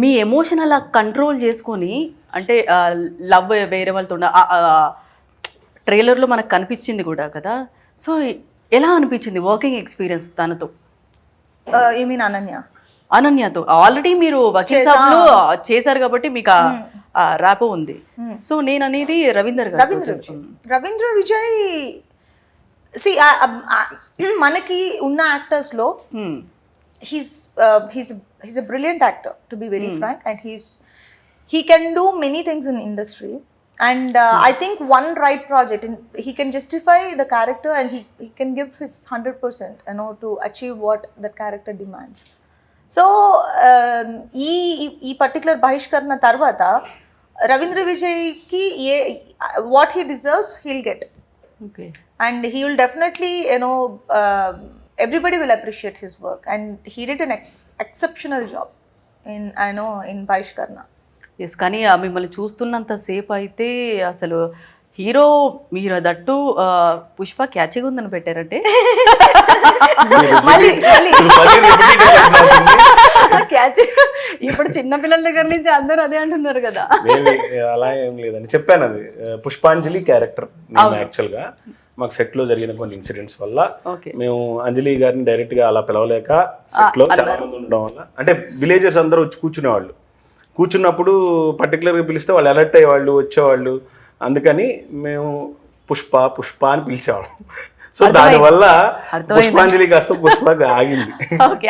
మీ emotion అలా control చేసుకొని అంటే లవ్ వేరే వాళ్ళతో ఉన్న ట్రైలర్లో మనకు కనిపించింది కూడా కదా. సో ఎలా అనిపించింది వర్కింగ్ ఎక్స్పీరియన్స్ తనతో? You mean Ananya? అనన్యతో. ఆల్రెడీ మీరు వకీల్ సాబ్లో చేశారు కాబట్టి మీకు ఆ ర్యాపో ఉంది. సో నేను అనేది రవీందర్ రవీంద్ర విజయ్. రవీంద్ర విజయ్ సి మనకి ఉన్న యాక్టర్స్లో he's uh, he's he's a brilliant actor to be very frank and he's he can do many things in industry and uh, i think one right project in, he can justify the character and he, he can give his 100% you know to achieve what that character demands so ఈ ఈ particular బహిష్కరణ తర్వాత రవీంద్ర విజయ్కి ఏ what he deserves he'll get okay and he will definitely you know uh, everybody will appreciate his work. And he did an ex- exceptional job in i know in Baishkarna. Yes కానీ ఆ మిమ్మల్ని చూస్తున్నంత సేపు అయితే అసలు hero మీరు that ఆ, పుష్ప క్యాచిగా ఉందని పెట్టారంటే? మళ్ళీ మళ్ళీ. క్యాచ్ ఇప్పుడు చిన్న పిల్లల దగ్గర నుంచి అందరూ అదే అంటున్నారు కదా. అలా ఏం లేదండి. చెప్పాను అది. పుష్పాంజలి క్యారెక్టర్ నేను యాక్చువల్గా మాకు సెట్లో జరిగిన కొన్ని ఇన్సిడెంట్స్ వల్ల మేము అంజలి గారిని డైరెక్ట్గా అలా పిలవలేక సెట్లో చాలా మంది ఉండడం వల్ల. అంటే విలేజెస్ అందరూ వచ్చి కూర్చునేవాళ్ళు. కూర్చున్నప్పుడు particular గా పిలిస్తే వాళ్ళు అలర్ట్ అయ్యేవాళ్ళు వచ్చేవాళ్ళు. అందుకని మేము పుష్ప పుష్ప అని పిలిచేవాళ్ళం. సో దానివల్ల పుష్పాంజలి కాస్త పుష్ప ఆగింది.